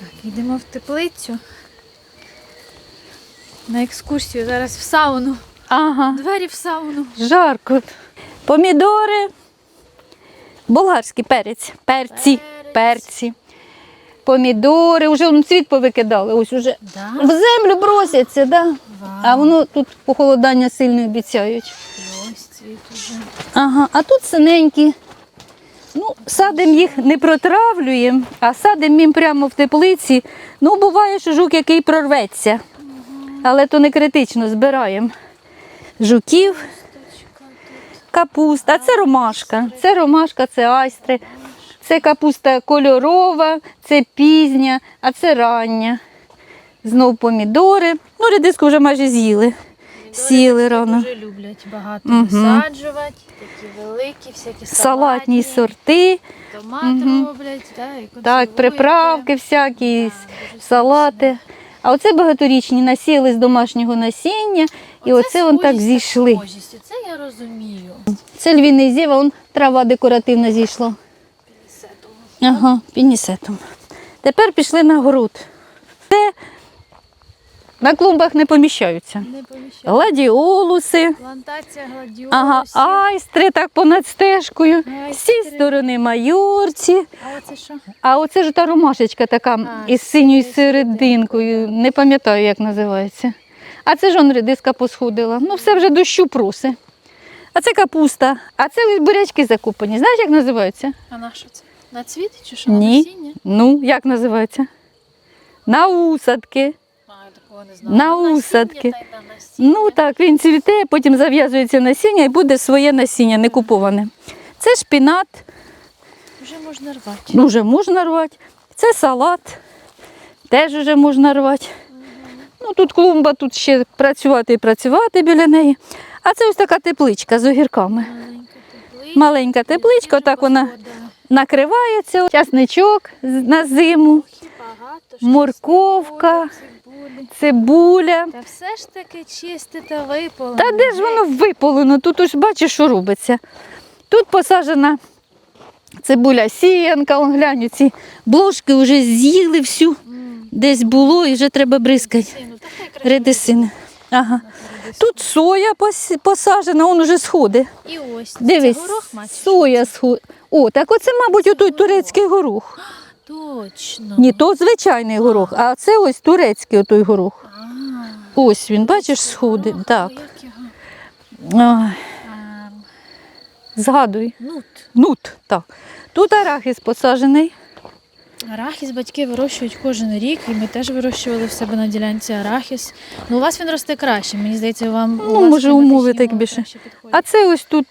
Так, йдемо в теплицю. На екскурсію зараз в сауну. Ага, Двері в сауну. жарко. Помідори, болгарський перець, перці, Перець. перці. Помідори, вже воно цвіт повикидали, ось уже Да? в землю бросяться, да? Вау. а воно тут похолодання сильно обіцяють. Ось цвіт уже. Ага, а тут синенькі. Ну, садимо їх не протравлюємо, а садимо їм прямо в теплиці. Ну, буває, що жук який прорветься. Але то не критично, збираємо жуків, капуста. А це ромашка. Це ромашка, це айстри. Це капуста кольорова, це пізня, а це рання. Знов помідори. Ну, редиску вже майже з'їли. Сіли рано. Дуже люблять багато Мгм. висаджувати, такі великі, всякі Салатні салатні, сорти. томати Мгм. роблять, да, і консервують. Так, приправки всякі, Да, с- дуже салати. А оце багаторічні насіяли з домашнього насіння, і оце вон так схожість зійшли. схожість, Це я розумію. Це львіний зєва, вон трава декоративна зійшла. Пінісетом. Ага, пінісетом. Тепер пішли на город. На клумбах не поміщаються. Не поміщаю. Гладіолуси, Плантація гладіолусів. ага, айстри так понад стежкою. З цієї сторони майорці. А оце що? А оце ж та ромашечка така А, із синьою серединкою. Не пам'ятаю, як називається. А це ж он редиска посходила. Ну, все вже дощу проси. А це капуста. А це бурячки закупані. Знаєш, як називаються? А на що це? На цвіт чи що? Ні. насіння? Ну, як називаються? На усадки. А, я такого не знаю. На усадки. на насіння. Ну так, він цвіте, потім зав'язується насіння і буде своє насіння, не куповане. Це шпінат, Вже можна рвати. ну, вже можна рвати. Це салат, теж вже можна рвати. Ну, тут клумба, тут ще працювати і працювати біля неї. А це ось така тепличка з огірками. Маленька тепличка, отак вона накривається, часничок на зиму, Морковка. цибуля. Та все ж таки чисте та виполоне. Та де ж воно виполено? Тут ось бачиш, що робиться. Тут посаджена цибуля сіянка, он глянь, ці блошки вже з'їли всю, десь було і вже треба бризкати. Редисини. Ага. Тут соя пос- посаджена, он уже сходить. І ось. Дивись, горох соя сходить. О, так оце, мабуть, отой турецький горох. Точно. Ні, то звичайний горох, а це ось турецький отой горох. Ось він, бачиш, сходить. Так. Ай, А, згадуй. Нут. Нут, так. Тут арахіс посаджений. Арахіс батьки вирощують кожен рік, і ми теж вирощували в себе на ділянці арахіс. Ну, у вас він росте краще. Мені здається, вам у Ну, вас може, умови так більше. А це ось тут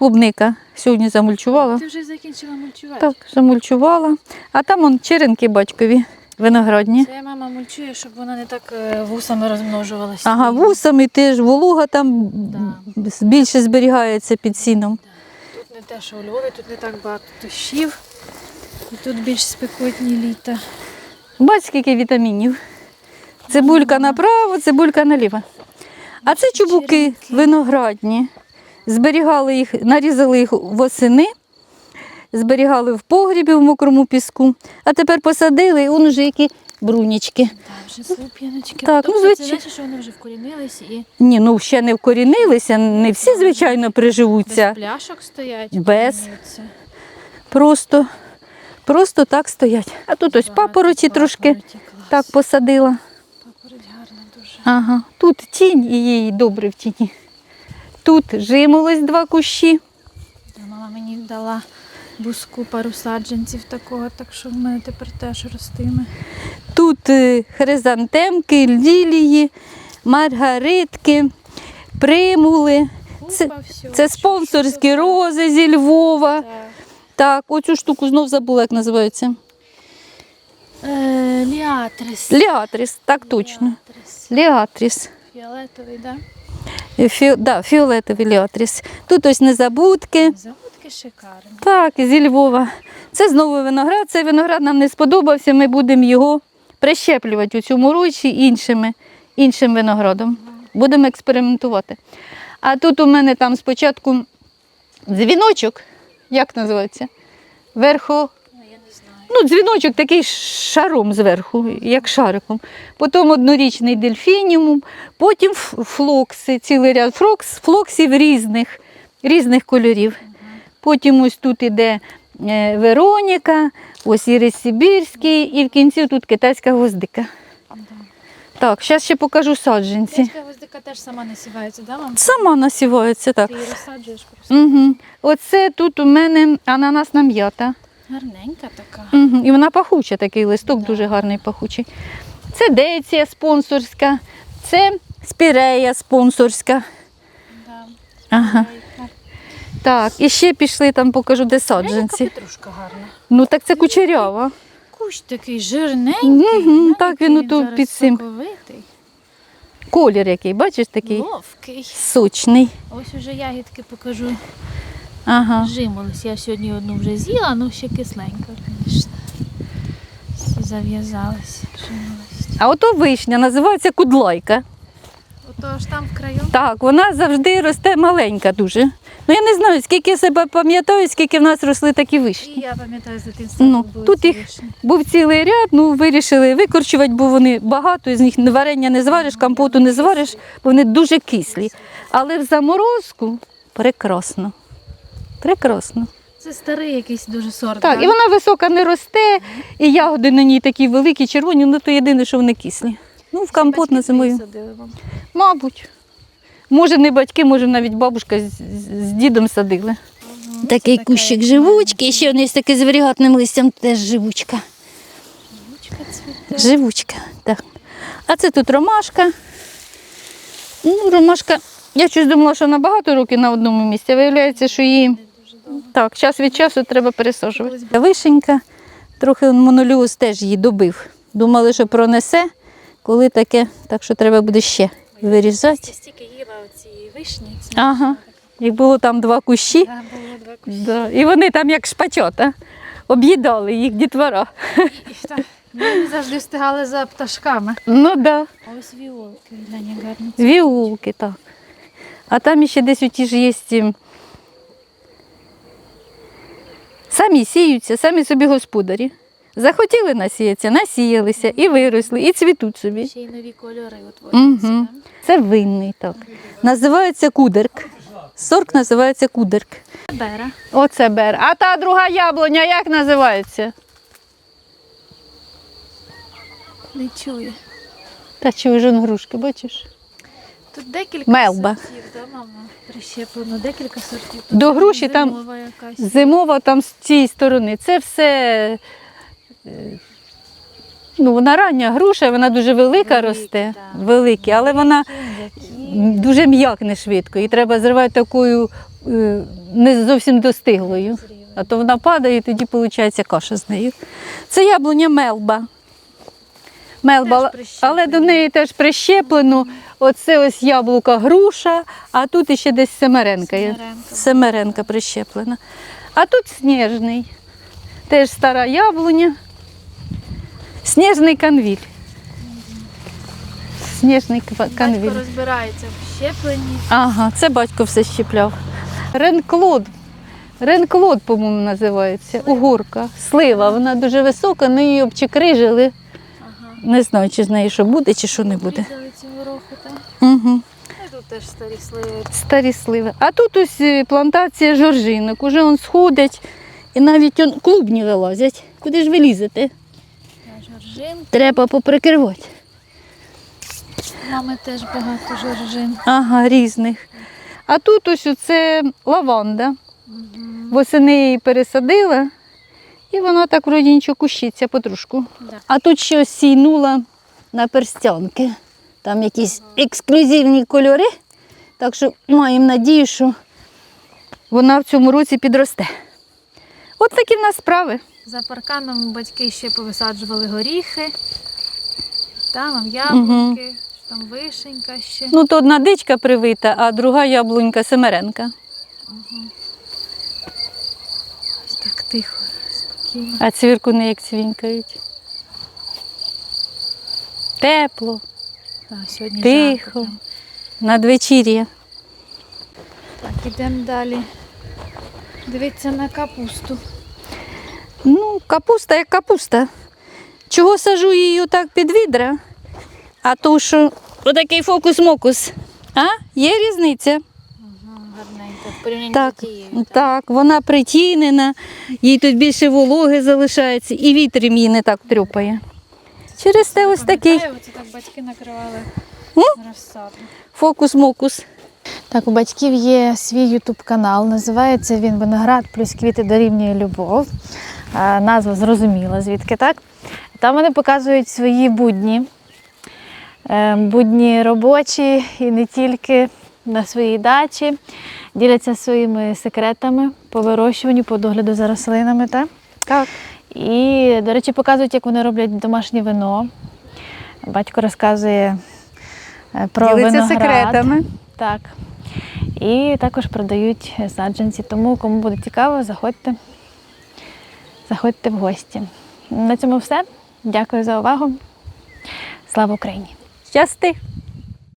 клубника. Сьогодні замульчувала. Ти вже закінчила мульчувати? Так, замульчувала. А там он черенки батькові виноградні. Це мама мульчує, щоб вона не так е, вусами розмножувалася. Ага, вусами теж волога там більше зберігається під сіном. Тут не те, що у Львові, тут не так багато дощів. І тут більш спекотні літа. Бач, скільки вітамінів. Цибулька направо, цибулька наліво. А це чубуки виноградні. Зберігали їх, нарізали їх восени, зберігали в погрібі в мокрому піску, а тепер посадили, і он уже які брунічки. Так, вже слуп'яночки. Так, ну, тобто це значить, що вони вже вкорінились і Ні, ну ще не вкорінилися, не всі, звичайно, без приживуться. пляшок стоять. Без. вкорінюються. Просто, просто так стоять. А тут ось Багато папороті трошки папороті, клас. так посадила. Папороть гарна дуже. Ага. Тут тінь і їй добре в тіні. Тут жимолось два кущі. Мама мені дала буску пару саджанців такого, так що в мене тепер теж ростиме. Тут е, хризантемки, лілії, маргаритки, примули. Це- Це спонсорські рози зі Львова. Так. Так, оцю штуку знов забула, як називається. Е, Ліатрис. Ліатріс, так точно. Ліатрис. Ліатріс. Фіолетовий, да? Е, Фі, да, фіолетовий ліатріс. Тут ось незабудки. Заводки шикарні. Так, зі Львова. Це знову виноград. Цей виноград нам не сподобався. Ми будемо його прищеплювати у цьому році іншими, іншим виноградом. Будемо експериментувати. А тут у мене там спочатку дзвіночок, як називається? Верхо, Ну, дзвіночок такий шаром зверху, як шариком. Потім однорічний дельфініум, потім флокси, цілий ряд флокс, флоксів різних, різних кольорів. Потім ось тут іде е, Вероніка, ось Ірис Сибірський, і в кінці тут китайська гвоздика. Так, зараз ще покажу саджанці. Китайська гвоздика теж сама насівається, да, мам? Сама насівається так. Ти її розсаджуєш просто. Угу. Оце тут у мене ананасна м'ята. Гарненька така. Угу. І вона пахуча, такий листок Да. дуже гарний пахучий. Це деція спонсорська, це спірея спонсорська. Да. Ага. Так, і ще пішли там, покажу, де саджанці. петрушка гарна. Ну так це кучерява. Кущ такий жирненький. Да, так він отут під цим. соковитий, Колір який, бачиш, такий Ловкий. сочний. Ось уже ягідки покажу. Ага. Жимолись. Я сьогодні одну вже з'їла, ну ще кисленька, звісно. Всі. Жимолость. А ото вишня називається кудлайка. Ото ж там в краю. Так, вона завжди росте маленька дуже. Ну я не знаю, скільки я себе пам'ятаю, скільки в нас росли такі вишні. І я пам'ятаю з дитинства. Ну, тут їх вишні. Був цілий ряд, ну вирішили викорчувати, бо вони багато, з них варення не звариш, компоту не звариш, бо вони дуже кислі. Але в заморозку прекрасно. Прекрасно. Це старий якийсь дуже сорт. Так, да? і вона висока не росте, і ягоди на ній такі великі, червоні, ну то єдине, що вони кислі. Ну, в компот на зимою. Мабуть. Може, не батьки, може навіть бабушка з, з- з дідом садили. Мгм, Такий кущик живучки, і ще вони з таким зварігатним листям теж живучка. Живучка цвіте. Живучка, так. А це тут ромашка. Ну, ромашка, я щось думала, що на багато років на одному місці. Виявляється, що її. Так, час від часу треба пересаджувати. Вишенька, трохи моноліоз теж її добив. Думали, що пронесе, коли таке, так що треба буде ще вирізати. Я стільки їла оці вишні. ці Ага. Як було там два кущі, Да, було два кущі. да. і вони там як шпачота. Об'їдали їх дітвора. Ми завжди встигали за пташками. Ну так. Да. А ось гарно. Віулки, так. А там ще десь оті ж є. ті- Самі сіються, самі собі господарі. Захотіли насіятися, насіялися і виросли, і цвітуть собі. Ще й нові кольори утворюються. Угу. Це винний так. Називається кудерк. Сорт називається кудерк. Бера. Оце бер. А та друга яблуня як називається? Не чує. Та чи вже грушки, бачиш? Тут декілька Мелба. сортів, да, мама? Прищеплено, декілька сортів. Тут До груші там зимова якась. Зимова там з цієї сторони. Це все. е, Ну, вона рання груша, вона дуже велика Великі, росте, так. великі, але вона М'які. дуже м'якне швидко. І треба зривати такою е, не зовсім достиглою. А то вона падає і тоді виходить каша з нею. Це яблуня мелба. Мелба, але до неї теж прищеплено. Оце ось яблука груша, а тут іще десь семеренка є. Семеренка. Семеренка прищеплена. А тут сніжний. Теж стара яблуня. Сніжний канвіль. Сніжний канвіль. Батько розбирається в щепленні. Ага, це батько все щепляв. Ренклод. Ренклод, по-моєму, називається. Угорка. Слива. Вона дуже висока, ми її обчекрижили. Не знаю, чи з неї що буде, чи що не буде. Різали цього року, так? Угу. І тут теж старі сливи. Старі сливи. А тут ось е, плантація жоржинок. Уже он сходять і навіть он клубні вилазять. Куди ж ви лізете? Жоржин. Треба поприкривати. Мами теж багато жоржин. Ага, різних. А тут ось оце лаванда. Угу. Восени її пересадила, і вона так вроді нічого кущиться потрушку. Да. А тут ще сійнула на перстянки. Там якісь ексклюзивні кольори. Так що маємо надію, що вона в цьому році підросте. От такі в нас справи. За парканом батьки ще повисаджували горіхи. Там яблуки, там вишенька ще. Ну, то одна дичка привита, а друга яблунька семеренка. Ось так тихо, спокійно. А цвіркуни як цвінькають. Тепло, А, сьогодні Тихо. жарко надвечір'я. Так, ідемо далі. Дивіться на капусту. Ну, капуста як капуста. Чого сажу її так під відра? А то що отакий фокус-мокус. А? Є різниця. Гарненько, в порівнянні Так, з тією. так, вона притінена, їй тут більше вологи залишається, і вітер її не так трюпає. Через те ось такий Пам'ятаю, Це так батьки накривали розсаду. фокус-мокус. Так, у батьків є свій ютуб канал. Називається він Виноград плюс квіти дорівнює любов. Назва зрозуміла, звідки так. Там вони показують свої будні, Е, будні робочі і не тільки на своїй дачі. Діляться своїми секретами по вирощуванню, по догляду за рослинами. Так? Так. І, до речі, показують, як вони роблять домашнє вино. Батько розказує е, про Ділиться виноград. секретами. Так. І також продають саджанці. Тому, кому буде цікаво, заходьте. Заходьте в гості. На цьому все. Дякую за увагу. Слава Україні! Щасти!